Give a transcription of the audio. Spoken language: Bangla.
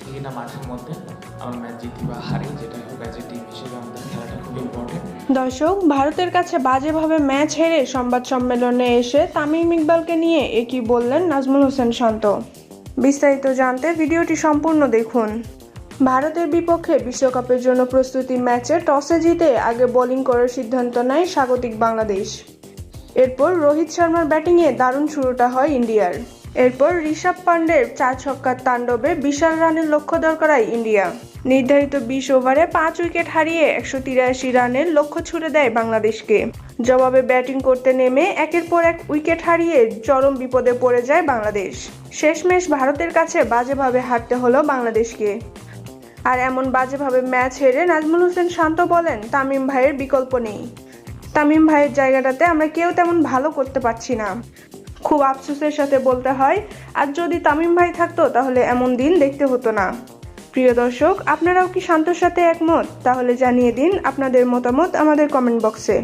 প্রতিটা মাঠের মধ্যে আমরা ম্যাচ জিতি বা হারি যেটাই হোক অ্যাজ এ টিম হিসেবে আমাদের খেলাটা খুব ইম্পর্টেন্ট দর্শক, ভারতের কাছে বাজেভাবে ম্যাচ হেরে সংবাদ সম্মেলনে এসে তামিম ইকবালকে নিয়ে একই বললেন নাজমুল হোসেন শান্ত? বিস্তারিত জানতে ভিডিওটি সম্পূর্ণ দেখুন। ভারতের বিপক্ষে বিশ্বকাপের জন্য প্রস্তুতি ম্যাচে টসে জিতে আগে বোলিং করার সিদ্ধান্ত নেয় স্বাগতিক বাংলাদেশ। এরপর রোহিত শর্মার ব্যাটিংয়ে দারুণ শুরুটা হয় ইন্ডিয়ার। এরপর ঋষভ পান্ডের চার ছক্কার তাণ্ডবে বিশাল রানের লক্ষ্য দরকারায় ইন্ডিয়া। নির্ধারিত বিশ ওভারে পাঁচ উইকেট হারিয়ে একশো তিরাশি রানের লক্ষ্য ছুড়ে দেয় বাংলাদেশকে। জবাবে ব্যাটিং করতে নেমে একের পর এক উইকেট হারিয়ে চরম বিপদে পড়ে যায় বাংলাদেশ। শেষমেশ ভারতের কাছে বাজেভাবে হারতে হলো বাংলাদেশকে। আর এমন বাজেভাবে ম্যাচ হেরে নাজমুল হোসেন শান্ত বলেন, তামিম ভাইয়ের বিকল্প নেই। তামিম ভাইয়ের জায়গাটাতে আমরা কেউ তেমন ভালো করতে পারছি না। খুব আফসোসের সাথে বলতে হয়, আর যদি তামিম ভাই থাকতো তাহলে এমন দিন দেখতে হতো না। প্রিয় দর্শক, আপনারাও কি শান্তর সাথে একমত? তাহলে জানিয়ে দিন আপনাদের মতামত আমাদের কমেন্ট বক্সে